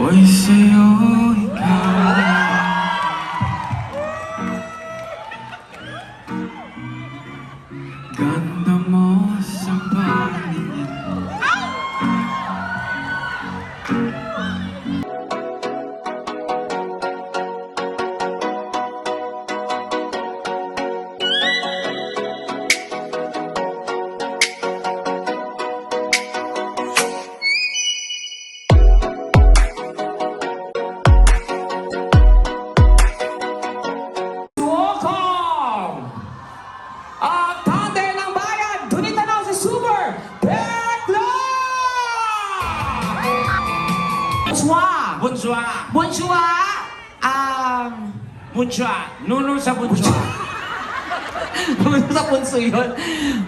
Ako'y sa'yo, ikaw Ganda Bonsoir! Bonsoir! Um, Bunchwa. Nuno sa bunchwa. sa punso yun.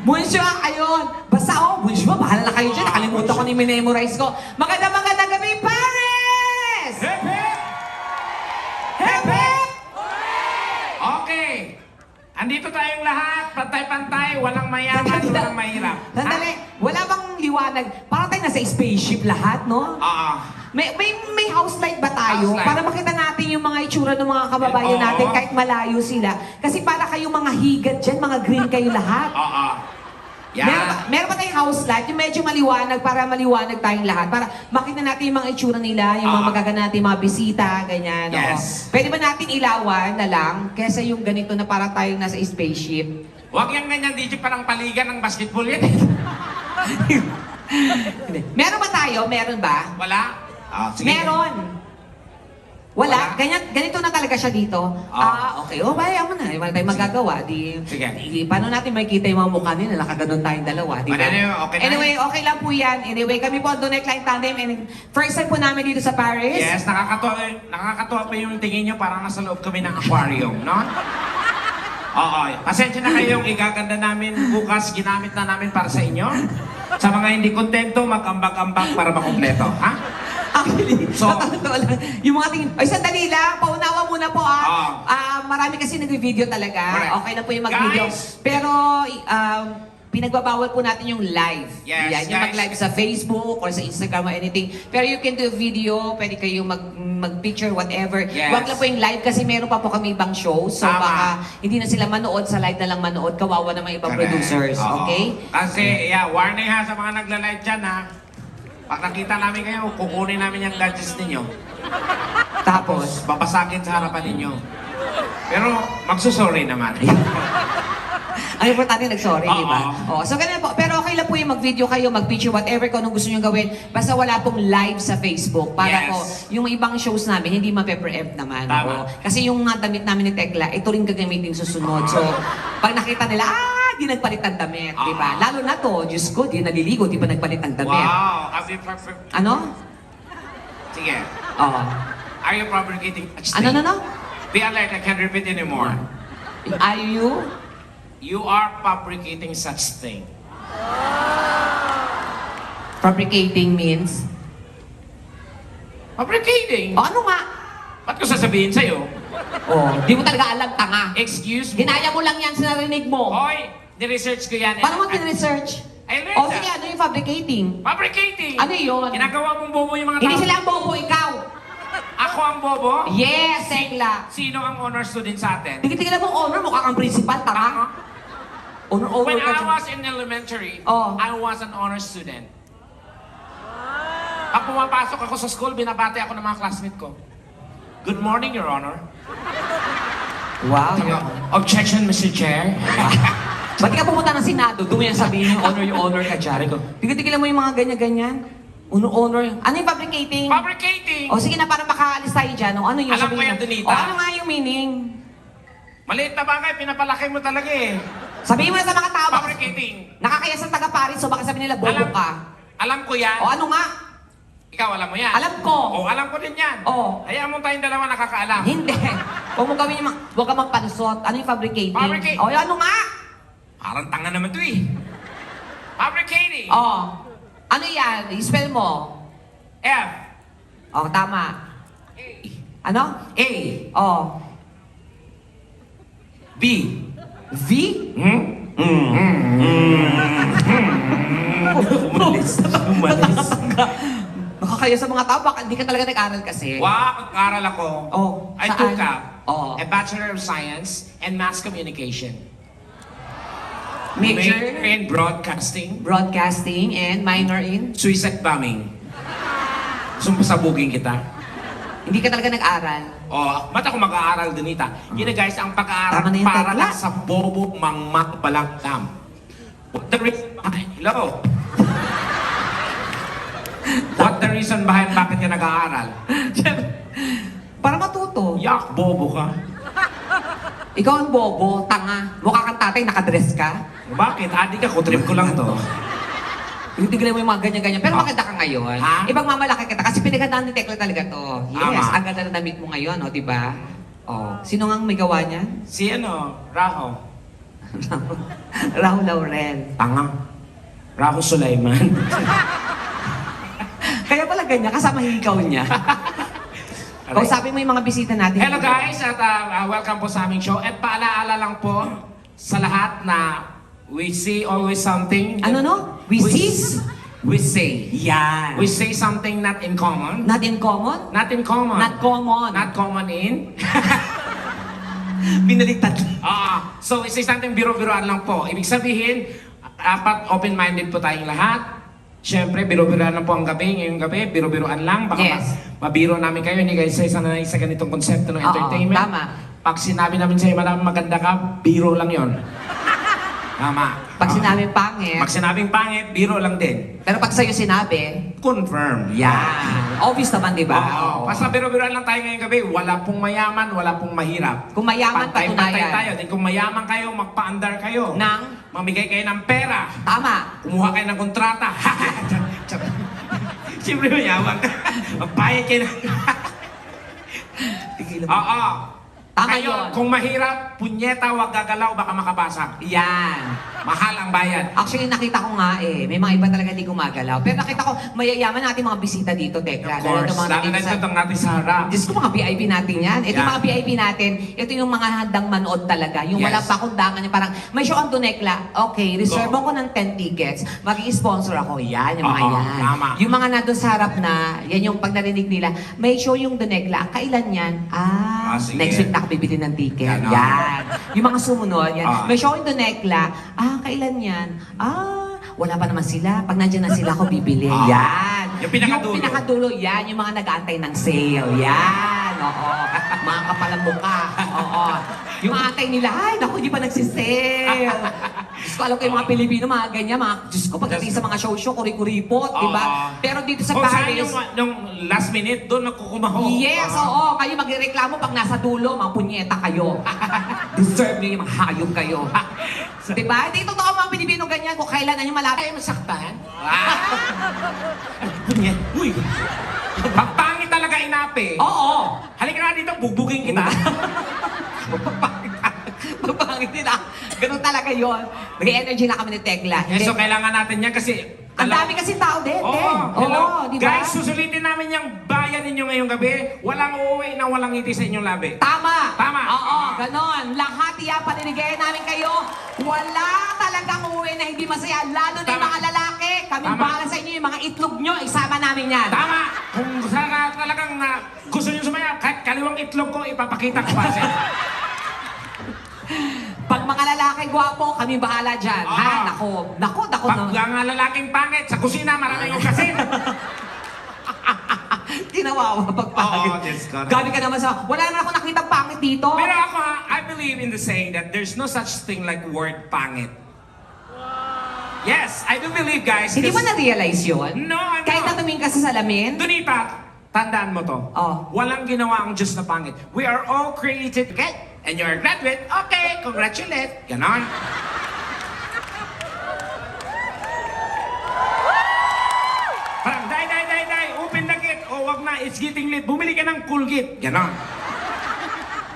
Bonsoir, ayun. Basta oh, bonsoir, bahala na kayo dyan. Nakalimutan ko ni memorize ko. Maganda maganda gabi, Paris! Hepe! Happy! Okay. Andito tayong lahat. Pantay-pantay. Walang mayaman, walang mahirap. Sandali, wala bang liwanag? Parang tayo nasa spaceship lahat, no? Oo. May, may, may house light ba tayo? House light. Para makita natin yung mga itsura ng mga kababayan Oo. natin kahit malayo sila. Kasi para kayong mga higat dyan, mga green kayo lahat. Oo. Yan. Meron, ba, meron ba tayong house light? Yung medyo maliwanag para maliwanag tayong lahat. Para makita natin yung mga itsura nila, yung mga magaganda natin, mga bisita, ganyan. oo. Yes. Pwede ba natin ilawan na lang kesa yung ganito na para tayong nasa spaceship? Huwag yung ganyan, DJ, parang paligan ng basketball yan. Meron ba tayo? Meron ba? Wala? Ah, sige. Meron. Wala? Wala. Ganyan, ganito na talaga siya dito? Ah, okay. O, bayaan mo na. Wala tayong magagawa. Di, Sige. di, paano natin makikita yung mga mukha nila? Nakaganon tayong dalawa, di ba? Ano, okay na anyway, okay lang po yan. Anyway, kami po ang Donut Line Tandem. And first time po namin dito sa Paris. Yes, nakakatuwa, nakakatuwa pa yung tingin nyo parang nasa loob kami ng aquarium, no? Oo, pasensya na kayong igaganda namin bukas, ginamit na namin para sa inyo. Sa mga hindi kontento, mag-ambag-ambag para makumpleto, ha? Actually, So- so, lang. Yung mga tingin, ay sandali lang, paunawa muna po ah. Ah. Ah, marami kasi nag-video talaga. Correct. Okay na po yung mag-video. Guys! Pero, um, pinagbabawal po natin yung live. Yes, Yan, yung guys. mag-live sa Facebook or sa Instagram or anything. Pero you can do video, pwede kayong mag, mag-picture, whatever. Yes. Huwag lang po yung live kasi meron pa po kami ibang show. So Tama. baka hindi na sila manood sa live na lang manood. Kawawa naman ibang Correct. producers. Oo. Okay? Kasi, yeah, warning ha sa mga nagla-live dyan ha. Pag nakita namin kayo, kukunin namin yung gadgets ninyo. Tapos, Babasakin sa harapan ninyo. Pero, magsusorry naman. Ang importante nag-sorry, di ba? Oo. Oh, so ganun po. Pero okay lang po yung mag-video kayo, mag-picture, whatever kung anong gusto nyo gawin. Basta wala pong live sa Facebook. Para Yes. po, yung ibang shows namin, hindi ma-pepper-empt naman. Tama. Oo. Kasi yung mga damit namin ni Tekla, ito rin gagamitin susunod. So, pag nakita nila, ah, di nagpalit ng damit, di ba? Oo. Lalo na to, Diyos ko, di naliligo, di pa nagpalit ng damit. Wow! Happy perfect. Ano? Sige. Oo. Are you fabricating such Ano, thing? ano, no? Be alert, I can't repeat anymore. Are you? You are fabricating such thing. Fabricating means? Fabricating? O ano nga? Ba't ko sasabihin sa'yo? Oh, di mo talaga alam, tanga. Excuse me? Ginaya mo lang yan sa narinig mo. Hoy! Ni-research ko yan. Paano mo tin-research? Learned O that. sige, ano yung fabricating? Fabricating! Ano yun? Ginagawa mong bobo yung mga tao. Hindi sila ang bobo, ikaw. Ako ang bobo? Yes, Tekla. Sino ang honor student sa atin? Tingin-tingin mo, honor, mukha kang principal, tanga. Honor, honor When ka I dyan. was in elementary, Oh. I was an honor student. Pag pumapasok ako sa school, binabati ako ng mga classmate ko. Good morning, Your Honor. Wow. Objection, Mr. Chair. Ba't ka pumunta ng Senado? Doon mo yan sabihin yung honor, yung honor ka dyan. Tingin-tingin mo yung mga ganyan-ganyan. Honor, honor. Ano yung fabricating? Fabricating! O sige na, para makaalis tayo dyan. O ano yung Alam ko sabihin yan, mo? Donita. O ano nga yung meaning? Maliit na bagay, pinapalaki mo talaga eh. Sabihin mo na sa mga tao. baka- Fabricating. Nakakaya sa taga-Paris, so baka sabihin nila, bobo Alam, ka. alam ko yan. O ano nga? Ikaw, alam mo yan. Alam ko. O, alam ko din yan. Oo. Hayaan mo tayong dalawa nakakaalam. Hindi. Huwag mo gawin yung mga, huwag ka magpansot. Ano yung fabricating? Fabricate. O, ano nga? Parang tanga naman to eh. Fabricating. O, ano yan? I-spell mo. F. O, tama. Ano? A. O, B. V? Hmm? Umalis. Umalis. Nakakaya sa mga tao, baka hindi ka talaga nag-aral kasi. Wow, nag-aral ako. Oh, I saan? took up Oh. a Bachelor of Science and Mass Communication. Major, in Broadcasting. broadcasting, and minor in? Suicide bombing. Sumpasabugin kita. Hindi ka talaga nag-aral. Oh, ba't ako mag-aaral dinita? Yun na guys, ang pag-aaral Tama na yung para lang sa bobo mangmak balangdam. What the reason behind, hello? What the reason behind bakit ka nag-aaral? Para matuto. Yak, bobo ka. Ikaw ang bobo, tanga. Mukha kang tatay, nakadress ka. Bakit? Adi ka, kutrip ko lang to. Tigilan mo yung mga ganyan-ganyan. Pero maganda ka ngayon. Ha? Ibang mamalaki kita. Kasi pinagandaan ni Tekla talaga to. Yes, Tama. ang ganda na damit mo ngayon, no, di ba? Oh. Sino nga ang may gawa niyan? Si ano, Raho. Raul Laurel. Tangang. Raho Sulaiman. Kaya pala ganyan, kasama hikaw niya. Kausapin mo yung mga bisita natin. Hello guys, at uh, uh, welcome po sa aming show. At paalaala lang po sa lahat na we see always something. Ano no? We see? We say. Yan. We say something not in common. Not in common? Not in common. Not common. Not common in. Binaliktad. Ah, so we say something biro-biroan lang po. Ibig sabihin, apat open-minded po tayong lahat. Siyempre, biro-biroan lang po ang gabi. Ngayong gabi, biro-biroan lang. Baka Yes. ma- mabiro namin kayo. Hindi kayo sa sanay sa ganitong konsepto ng Oo, entertainment. tama. Pag sinabi namin sa'yo, madam, maganda ka, biro lang yon. Tama. Pag Oo. sinabing pangit, Pag sinabing pangit, biro lang din. pero pag sa'yo sinabi, Confirm. yan. Obvious naman, di ba? Oo. Basta biro-biroan lang tayo ngayong gabi. Wala pong mayaman, wala pong mahirap. Kung mayaman, Pantay-pantay patunayan. tayo. Di kung mayaman kayo, magpa-andar kayo. Nang? Mamigay kayo ng pera. Tama. Kumuha kayo ng kontrata. Siyempre mayaman. Magbayad kayo ng... Oo. Tama kayo, yun. kung mahirap, punyeta, wag gagalaw, baka makabasag. Yan. Mahal ang bayad. Actually, nakita ko nga eh. May mga iba talaga di gumagalaw. Pero nakita ko, mayayaman natin mga bisita dito, Tekla. Of course. mga Lalo na ito itong natin sa harap. Diyos ko, mga VIP natin yan. Ito yung Yeah. mga VIP natin. Ito yung mga handang manood talaga. Yung Yes. wala pa kundangan niya. Parang, may show ang Dunekla. Okay, reserve Go. ako ng 10 tickets. Maging sponsor ako. Yan, yung mga Oo, yan. tama. Yung mga nandun sa harap na, yan yung pag narinig nila, may show yung Dunekla. Kailan yan? Ah, Ah, sige. next week na ako bibili ng ticket. Ganon. Yan. Yung mga sumunod, yan. Ah. May show yung Dunekla. Ah, kailan yan? Ah, wala pa naman sila. Pag nandiyan na sila, ako bibili. Ah. Yan. Yung pinakadulo. Yung pinakadulo, yan. Yung mga nag-aantay ng sale. Yan. Oo. Mga kapalang mukha. Oo. Yung aantay nila, ay, naku, di pa nagsisale. Diyos ko, alam ko yung mga Pilipino, mga ganyan, mga, Diyos ko, pagdating sa mga show-show, kuri-kuripot, di ba? Oo. Pero dito sa Kung saan Paris, yung, yung last minute, doon nagkukumaho. Yes, Ah. oo. Kayo magreklamo pag nasa dulo, mga punyeta kayo. Deserve nyo yung mga hayop kayo. diba? Hindi totoo mga Pilipino ganyan kung kailan na yung malapit. Kayo masaktan? Ah. Punyet. Uy! Pagpangit talaga inapi. Oo. Halika nga dito, bubugin kita. Magpangit nila. Ganun talaga yon. May energy na kami ni Tekla. Eh, Hindi. so kailangan natin yan kasi... Ang dami kasi tao din. Oo, din. hello. Oo, di ba? Guys, susulitin namin yung bayan ninyo ngayong gabi. Walang uuwi na walang ngiti sa inyong labi. Tama. Tama. Oo, ganon. Lahat iya paninigayan namin kayo. Wala talagang uwi na hindi masaya. Lalo na yung Tama. mga lalaki. Kami Tama. bahala sa inyo. Yung mga itlog nyo, isama namin yan. Tama! Kung sana talagang na gusto nyo sumaya, kahit kaliwang itlog ko, ipapakita ko pa sa Pag mga lalaki gwapo, kami bahala dyan. Oo. Ha? Nako, nako, nako. Pag no. ang lalaking pangit, sa kusina, maraming ugasin. Ginawawa pag pangit. Oo, Diyos ko. Gabi ka naman sa, wala naman ako nakita pangit dito. Pero ako ha, I believe in the saying that there's no such thing like word pangit. Yes, I do believe, guys. Hindi mo kasi- na-realize yun? No, I'm Kahit not. na tumingin ka sa salamin? Donita, tandaan mo to. Oh. Walang ginawa ang Diyos na pangit. We are all created, okay? And you're a graduate, okay, congratulate. Ganon. Parang, day, day, day, day, open the gate. O, wag na, it's getting late. Bumili ka ng cool gate. Ganon.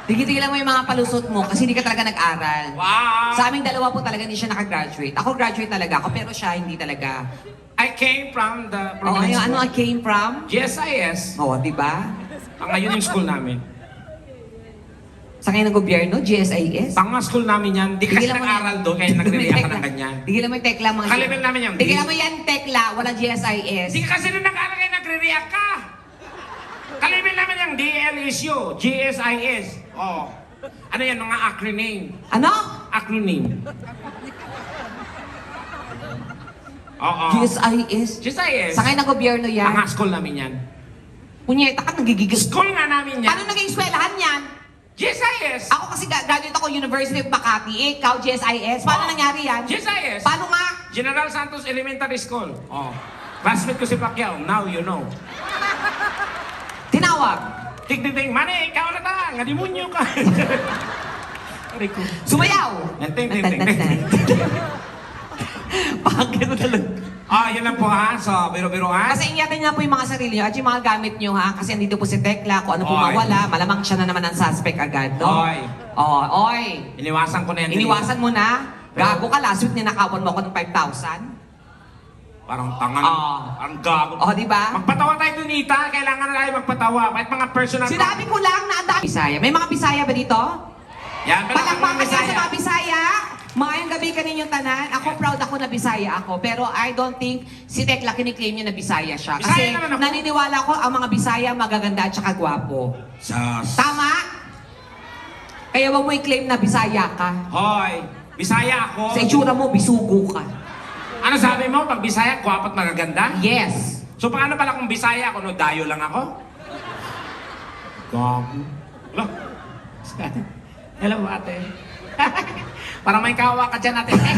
Tigilan mo yung mga palusot mo kasi hindi ka talaga nag-aral. Wow! Sa aming dalawa po talaga hindi siya nakagraduate. Ako graduate talaga ako, pero siya hindi talaga. I came from the Oh, province. ano, ano. I came from? GSIS. Oh, di ba? Ang ngayon yung school namin. Sa ngayon ng gobyerno, GSIS. Pang school namin yan. Di kasi Tigilan mo nag-aral doon, kaya nagre-react ng ganyan. Tigilan mo yung tekla mga... Kalibin namin yan. Tigilan mo yan tekla, walang GSIS. Di kasi nung nag-aaral kayo, nagre nagre-react ka? Kalimin naman yung DLSU, GSIS. Oh. Ano yan, mga acronym? Ano? Acronym. Oo. GSIS. GSIS. Sa ngayon ng gobyerno yan. Mga school namin yan. Punyeta ka, nagigigis. School nga namin yan. Paano naging eskwelahan yan? GSIS. Ako kasi ga- graduate ako University of Makati. Ikaw, GSIS. Paano Oh. nangyari yan? GSIS. Paano nga? General Santos Elementary School. Oh. Classmate ko si Pacquiao. Now you know. Tinawag. Tigdiding, mane, ikaw na ta. Ngadimunyo ka. Aray ko. Sumayaw. Ting, ting, ting. Bakit mo talaga? Ah, yun lang po ha. So, biro-biroan. Kasi ingatan niyo na po yung mga sarili niyo at yung mga gamit niyo ha. Kasi andito po si Tekla. Kung ano po Oy. mawala, malamang siya na naman ang suspect agad, no? Oy. Oh, oy. Iniwasan ko na yan. Iniwasan mo na. Gago ka, last week ninakawan mo ako ng 5,000. Parang tanga. Ah. Ang gago. Oh, di ba? Magpatawa tayo dun, Ita. Kailangan na tayo magpatawa. Kahit mga personal... Sinabi ko lang na ang dami. Bisaya. May mga Bisaya ba dito? Yan, Palakpakan ka sa mga Bisaya. Mayang gabi ka ninyong tanan. Ako proud ako na Bisaya ako. Pero I don't think si Tekla kiniklaim niya na Bisaya siya. Bisaya Kasi naman ako. naniniwala ko ang mga Bisaya magaganda at saka gwapo. Sas. Tama? Kaya wag mo i-claim na Bisaya ka. Hoy, Bisaya ako. Sa itsura mo, bisugo ka. Ano sabi mo? Pag Bisaya, kwapat magaganda? Yes. So paano pala kung Bisaya ako? No, dayo lang ako? Gago. Hello? Hello, ate. Parang may kawa ka dyan, ate.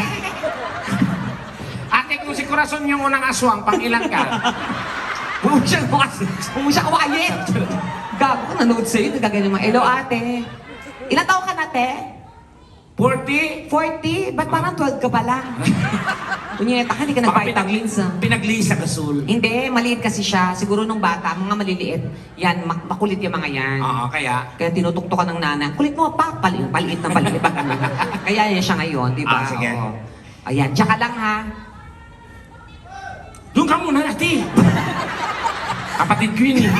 ate, kung si Corazon yung unang aswang, pang ilan ka? Huwag siya kawasin. Huwag siya kawain. Gago ka, nanood sa'yo. Nagaganyan mo. Hello, ate. Ilan taon ka na, te? 40? 40? Ba't parang 12 ka pala? Punyeta ka, hindi ka nag-vitamins ah. Pinaglisa gasul. Hindi, maliit kasi siya. Siguro nung bata, mga maliliit. Yan, mak- makulit yung mga yan. Oo, kaya? Kaya tinutuktok ka ng nana. Kulit mo, pa, paliit, paliit na paliit. Ano. Kaya yan siya ngayon, di ba? Ah, sige. Oo. Ayan, tsaka lang ha. Doon ka muna, ate. Kapatid ko yun eh.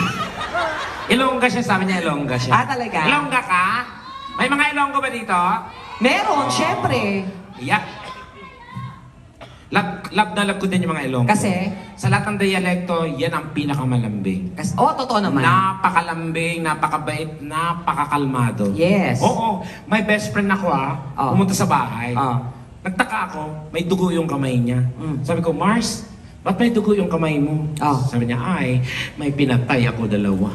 Ilongga siya, sabi niya Ilongga siya. Ah, talaga? Ilongga ka? May mga Ilonggo ba dito? Meron, syempre. Yeah. Love, love na love ko din yung mga Ilonggo. Kasi, Sa lahat ng dialekto, yan ang pinakamalambing. kasi oh, totoo naman. Napakalambing, napakabait, napakakalmado. Yes. Oo, may best friend ako ah. Oh. Pumunta sa bahay. Oh. Nagtaka ako, may dugo yung kamay niya. Mm. Sabi ko, Mars, ba't may dugo yung kamay mo? Oh. Sabi niya, ay, may pinatay ako dalawa.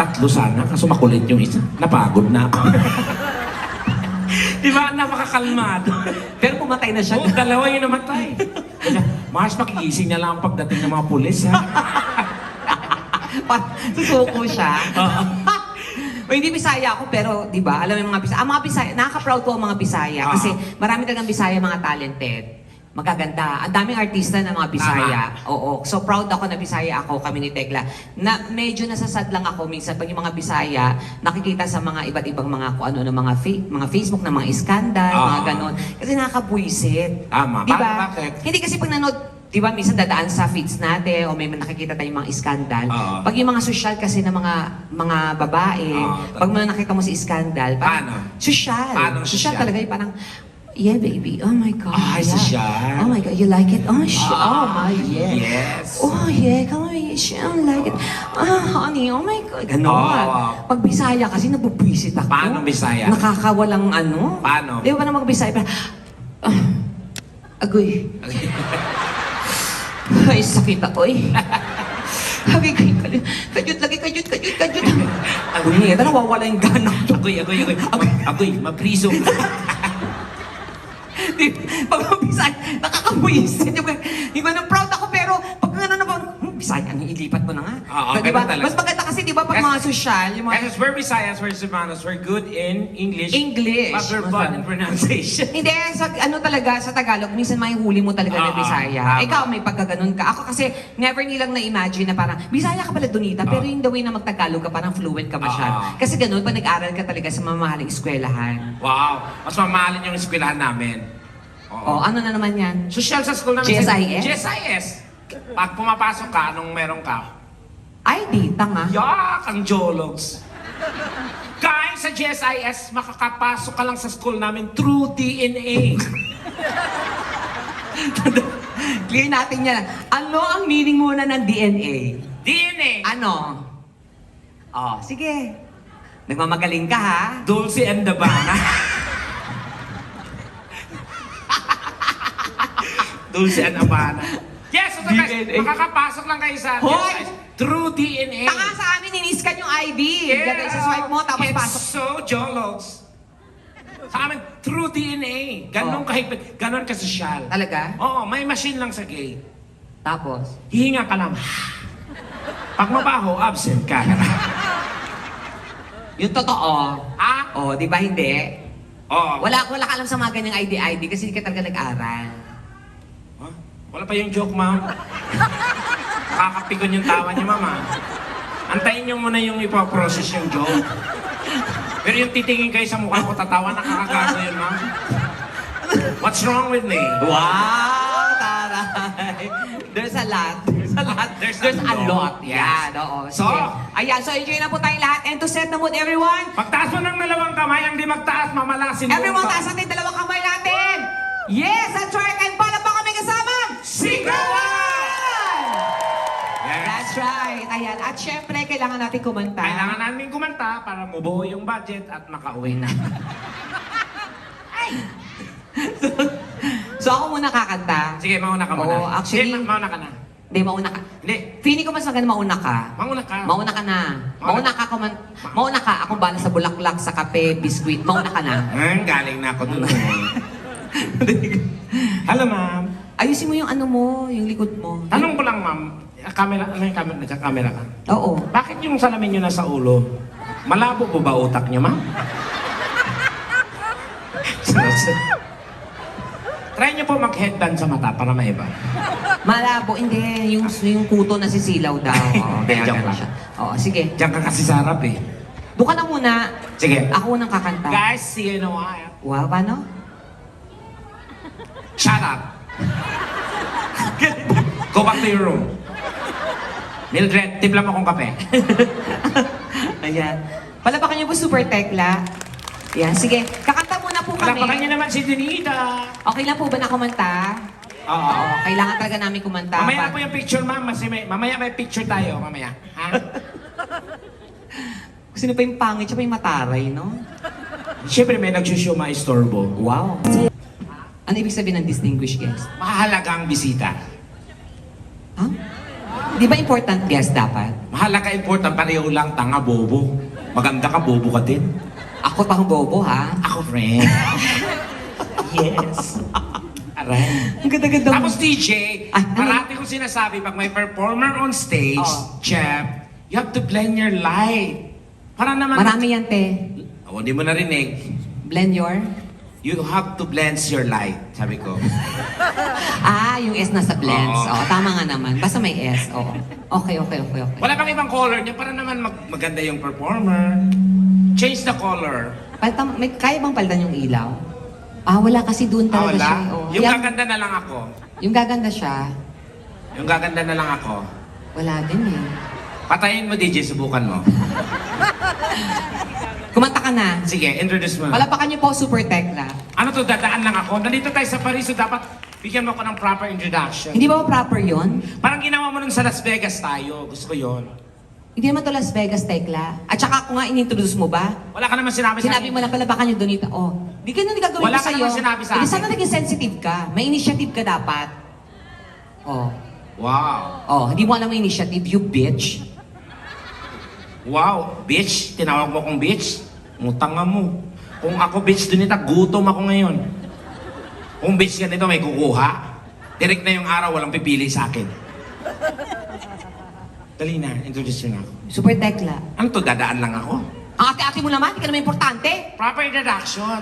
Tatlo sana, kaso makulit yung isa. Napagod na ako. Di ba? Napakakalmado. Pero pumatay na siya. Oo, dalawa yung namatay. Mars, makigising na lang pagdating ng mga pulis, ha? Pa- Susuko siya. o hindi Bisaya ako, pero di ba, alam mo yung mga Bisaya. Ang mga Bisaya, nakaka-proud ko ang mga Bisaya. Ah. Kasi marami talagang Bisaya mga talented. Magaganda. Ang daming artista ng mga Bisaya. Oo. So proud ako na Bisaya ako, kami ni Tekla. Na medyo nasasad lang ako minsan pag yung mga Bisaya nakikita sa mga iba't ibang mga kung ano ng mga fa- mga Facebook na mga iskandal, Ah. mga ganon. Kasi nakakabwisit. Tama. Di ba? Bakit-? Hindi kasi pag nanood, di ba, minsan dadaan sa feeds natin o may nakikita tayong mga iskandal. Oo. Pag yung mga social kasi ng mga mga babae, Oo, pag mga nakita mo si iskandal, parang Paano? social. Paano social social? talaga yung parang, yeah baby, oh my God. Ay, yeah. social. Oh my God, you like it? Oh, sh- oh my, yeah. Yes. Oh yeah, come on, yeah, I like it. Ah, honey, oh my God. Ganon. Oo. Pag Bisaya kasi, nabubwisit ako. Paano Bisaya? Nakakawalang ano. Paano? Di ba parang mag-Bisaya? Parang, ah, agoy. Ay, sakit ako eh. Hagi kayo, kajut, kajut lagi, kajut, kajut, kajut. Uy, ito nawawala yung gana. Agoy, agoy, agoy. Agoy, agoy mapriso. Di, pag mabisay, nakakabuisit. Yung, yung ganun, proud ako, pero pag ano na bang, hmm, Bisaya, ang ilipat mo na nga. Oo, di ba? ganun talaga. Mas maganda kasi, di ba, pag Yes. mga social, yung mga... Guys, we're Visayas, we're Cebanos, we're good in English. English. But we're bad in pronunciation. Hindi, sa ano talaga, sa Tagalog, minsan may huli mo talaga na Bisaya. tama. Ikaw, may pagkaganon ka. Ako kasi, never nilang na-imagine na parang, Bisaya ka pala, Donita, pero yung the way na magtagalog ka, parang fluent ka masyado. Oo. Kasi ganun, pag nag-aral ka talaga sa mamahaling eskwelahan. Wow, mas mamahalin yung eskwelahan namin. Oo. ano na naman yan? Social sa school namin. GSIS? GSIS. Pag pumapasok ka, anong meron ka? ID, tanga. Yak! Ang jologs. Guys, sa GSIS, makakapasok ka lang sa school namin through DNA. Clear natin yan. Ano ang meaning muna ng DNA? DNA. Ano? Oh, sige. Nagmamagaling ka, ha? Dulce and Dabana. Dulce and Habana. Yes, ito guys, DNA. makakapasok lang kayo sa Hoy! True DNA. Taka sa amin, iniskan yung ID. Gagawin sa swipe mo, tapos It's pasok. so jologs. Sa amin, true DNA. Ganon Oh. kahigpit, ganon kasosyal. Talaga? Oo, may machine lang sa gate. Tapos? Hihinga ka lang. Pag mabaho, absent ka. Yung totoo. ah? Oh, di ba hindi? Oo. Wala, wala ka alam sa mga ganyang ID-ID kasi hindi ka talaga nag-aral. Wala pa yung joke, ma'am. Nakakapikon yung tawa niya, mama. Antayin niyo muna yung ipoprocess yung joke. Pero yung titingin kayo sa mukha ko, tatawa, nakakagago yun, ma'am. What's wrong with me? Wow! Taray! There's a lot. There's a lot. There's There's, a a lot. lot. Yes. Yan, oo. So? Sige. Ayan, so enjoy na po tayong lahat. And to set the mood, everyone, Pagtaas mo ng dalawang kamay, ang di magtaas, mamalasin mo. everyone, taas natin dalawang kamay natin. Yes, that's right. And kasama, Sigawan! Yes. That's right. Ayan. At syempre, kailangan natin kumanta. Kailangan namin kumanta para mabuo yung budget at makauwi na. So ako muna kakanta. Sige, mauna ka muna. Oo, actually- Sige, ma- mauna ka na. Hindi, mauna ka. Hindi, Feeling ko mas maganda mauna ka. mauna ka. Mauna ka na. Mauna ka, kuman mauna ka. Ako bala sa bulaklak, sa kape, biskuit. Mauna ka na. Hmm, galing na ako dun. Hello, ma'am. Ayusin mo yung ano mo, yung likod mo. Tanong ko lang, ma'am. Ah, Camera, ano yung camera? Nagka-camera ka? Oo. Bakit yung salamin nyo nasa ulo? Malabo po ba utak nyo, ma'am? Try nyo po mag-headband sa mata para maiba. Malabo, hindi. Yung, yung kuto na sisilaw daw. Oo, kaya Joke ganun lang. siya. Oo, sige. Diyan ka kasi sa harap eh. Doon ka na muna. Sige. Ako unang kakanta. Guys, see you in a while. Wow, paano? Shut up! Go back to your room. Mildred, tipla mo akong kape. Ayan. Palapakan niyo po Super Tekla. Yan, sige. Kakanta muna po kami. Palakpakan niyo naman si Dinita. Okay lang po ba na kumanta? Oo. Oo, kailangan talaga namin kumanta. Mamaya Pa- po yung picture, ma'am. Kasi may, mamaya may picture tayo, mamaya. Ha? Sino pa yung pangit, siya pa yung mataray, no? Siyempre may nagsushow maistorbo. Wow. Ano ibig sabihin ng distinguished guest? Mahalagang bisita. Ha? Di ba important guest dapat? Mahalaga important, pareho lang, tanga, bobo. Maganda ka, bobo ka din. Ako pang bobo, ha? Ako, friend. yes. Aray. Ang ganda-ganda mo. Tapos DJ, Ay, ano? parati kong sinasabi, pag may performer on stage, Oh. Chef, you have to blend your light. Para naman... Marami yan, te. Oh, hindi mo narinig. Blend your... You have to blend your light, sabi ko. Ah, yung S nasa blends. Oo. Oo, tama nga naman. Basta may S. Oo. Okay, okay, okay, okay. Wala bang ibang color niya para naman mag- maganda yung performer. Change the color. Palta, may, kaya bang palitan yung ilaw? Ah, wala kasi doon Ah, talaga wala. siya. eh. Oo. Yung Yan- gaganda na lang ako. yung gaganda siya, Yung gaganda na lang ako. wala din eh. Patayin mo, DJ, subukan mo. Kumanta ka na. Sige, introduce mo. Palapakan niyo po, Super Tekla. Ano to, dadaan lang ako. Nandito tayo sa Paris, so dapat bigyan mo ako ng proper introduction. Hindi ba proper yon? Parang ginawa mo nun sa Las Vegas tayo. Gusto ko yon. Hindi naman to Las Vegas, Tekla. At saka ako nga, inintroduce mo ba? Wala ka naman sinabi sa Sinabi mo lang palapakan niyo, Donita. Oh, di ka na gagawin Wala ko ka sa'yo. naman sinabi sa Hindi, akin. sana naging sensitive ka. May initiative ka dapat. Oh. Wow. Oh, hindi mo alam ang initiative, you bitch. Wow, bitch. Tinawag mo akong bitch. Mutanga mo. Kung ako bitch dunita, gutom ako ngayon. Kung bitch ka nito, may kukuha. Direct na yung araw, walang pipili sa akin. Dali na, introduce yun ako. Super Tekla. Ano to, dadaan lang ako? Ang ate-ate mo naman, hindi ka naman importante. Proper introduction.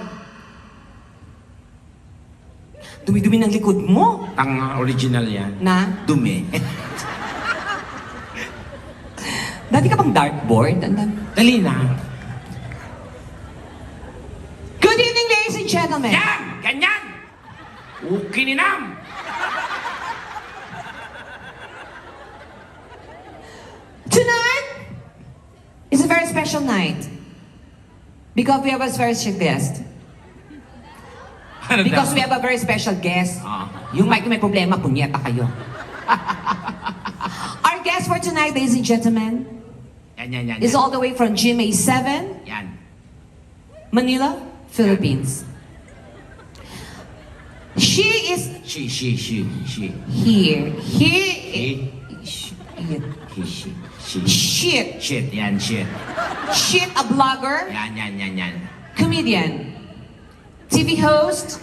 Dumi-dumi ng likod mo. Tanga, original yan. Na, Dumi. dati ka pang dartboard. Ang dami. Dali na. Good evening, ladies and gentlemen. Yan! Ganyan! Ukininam! Tonight is a very special night. Because we have a very special guest. Ano Because we have a very special guest. Ah. Yung mic may problema, punyeta kayo. Our guest for tonight, ladies and gentlemen, Yan, yan, yan. is yan. all the way from GMA 7, Yan. Manila, Philippines. She is She, she, she, she. here. He He. Shit. He, she, she. Shit. Shit, yan, shit. Shit, a blogger, Yan, yan, yan, yan. comedian, TV host,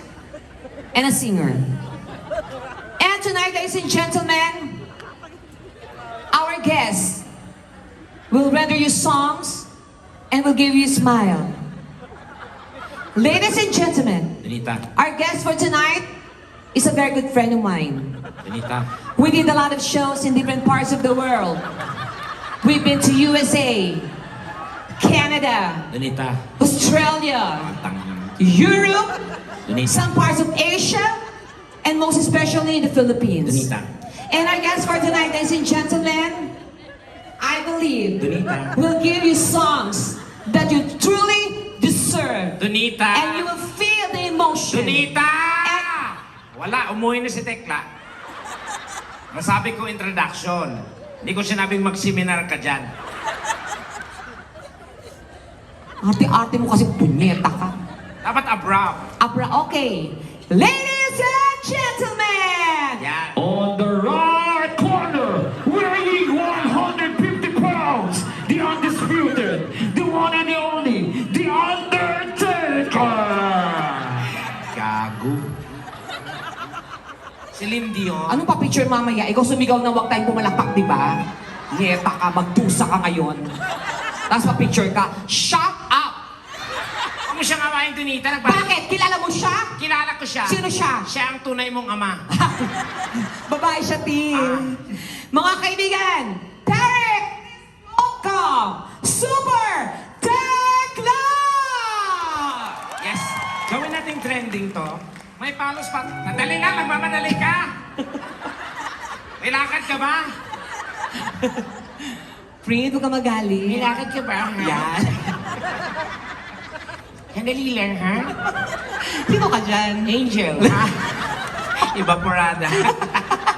and a singer. And tonight, ladies and gentlemen, our guest will render you songs and we will give you a smile. Ladies and gentlemen, our guest for tonight is a very good friend of mine. We did a lot of shows in different parts of the world. We've been to USA, Canada, Donita. Australia, Europe, some parts of Asia, and most especially in the Philippines. And our guest for tonight, ladies and gentlemen, I believe Donita. will give you songs that you truly deserve. Donita. And you will feel the emotion. Donita! Wala, umuwi na si Tekla. Nasabi ko introduction. Hindi ko sinabing mag-seminar ka dyan. Arte-arte mo kasi punyeta ka. Dapat abrupt. Abra, okay. Ladies Si Lindy, oh. Ano pa picture mamaya? Ikaw sumigaw na huwag tayong pumalakpak, di ba? Nyeta ka, magtusa ka ngayon. Tapos pa-picture ka, shut up! Huwag mo siya ngawain, Donita. Nagpa- Bakit? Kilala mo siya? Kilala ko siya. Sino siya? Siya ang tunay mong ama. Babae siya, Tim. Mga kaibigan, Derek Ocam, Super Tekla! Yes. Gawin nating trending to. May palos pa. Nadali lang, nagmamadali ka. May lakad ka ba? Friend, huwag ka magaling. May lakad ka ba? Yan. Sandali lang, ha? Sino ka dyan? Angel, ha? Evaporada.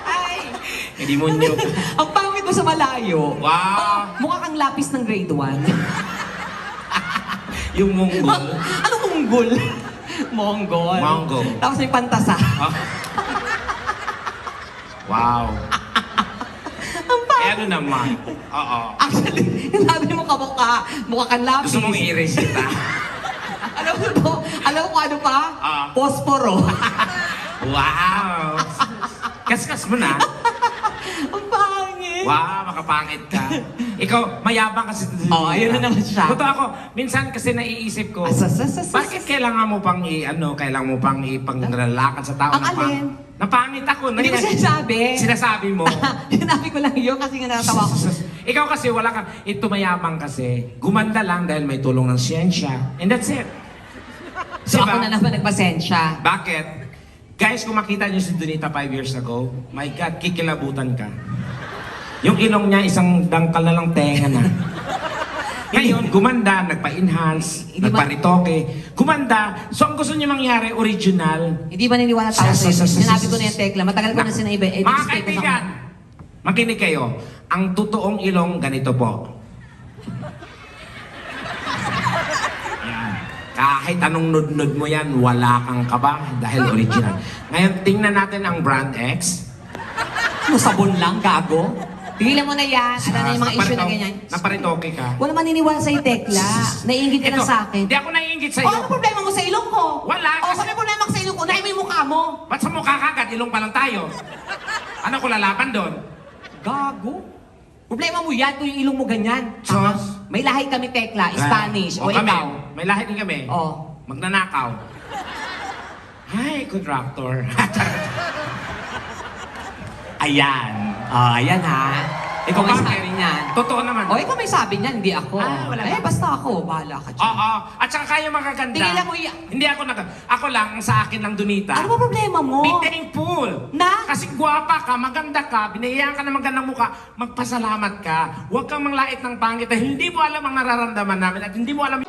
Ay! Hindi mo nyo. Ang pangit mo sa malayo. Wow! Mukha kang lapis ng grade 1. Yung munggol. ano munggol? Monggol. Monggol. Tapos may pantasa. Ah. Wow. Ang Eh, pangit. ano naman? Oo. Actually, sabi mo kamukha, mukha kang lapis. Gusto mong i-erase kita? Alam mo to? Alam kung ano pa? Ah. Posporo. Wow! Kaskas mo na. Ang pangit. Wow, makapangit ka. Ikaw, mayabang kasi. Oh, ayun na naman siya. Totoo ako, minsan kasi naiisip ko, Asas, asas, asas. bakit kailangan mo pang i, ano, kailangan mo pang ipanglalakad sa tao Ang na pang- alin? Napangit ako. Hindi ko sinasabi. Sinasabi mo. Sinabi ko lang yun kasi nga natatawa ko. Ikaw kasi wala kang, ito mayabang kasi, gumanda lang dahil may tulong ng siyensya. And that's it. So Diba? ako na naman nagpasensya. Bakit? Guys, kung makita niyo si Donita five years ago, my God, kikilabutan ka. Yung ilong niya, isang dangkal na lang tenga na. Ngayon, gumanda, nagpa-enhance, Hindi ba- nagpa-retoke, gumanda. So, ang gusto niya mangyari, original. Hindi ba niniwala tao Sinabi ko na yung tekla. Matagal ko na sinaiba. Eh, Mga kaibigan, makinig kayo. Ang totoong ilong, ganito po. Yan. Kahit anong nudnud mo yan, wala kang kaba dahil original. Ngayon, tingnan natin ang brand X. Ano, sabon lang, gago? Tigilan mo na yan. Ano na yung mga issue na Naparito- ganyan. Naparitoke ka. Wala maniniwala sa'yo, tekla. Naiingit ka Ito, lang sa akin. Hindi ako naiingit sa O, iyo. ano problema mo sa ilong ko? Wala, O, kasi- ano problema ko sa ilong ko? Nahin mo yung mukha mo. Ba't sa mukha kagad? Ilong pa lang tayo. Ano ko lalaban doon? Gago. Problema mo yan kung yung ilong mo ganyan. Tama. May lahi kami, tekla. Spanish. O, kami, ikaw. May lahat din kami. O. Magnanakaw. Hi, contractor. Ayan. Ah, ayan ha. Ikaw may Bakit? sabi niyan. Totoo naman. O, ikaw may sabi niyan, hindi ako. Ah, wala eh, ba? basta ako. Bahala ka dyan. Oo. At saka kayo magaganda. Tigilan mo yan. Hindi ako nag... Ako lang, ang sa akin lang Donita. Ano ba problema mo? Be thankful. Na? Kasi gwapa ka, maganda ka, binayaan ka ng magandang mukha, magpasalamat ka. Huwag kang manglait ng pangit dahil hindi mo alam ang nararamdaman namin at hindi mo alam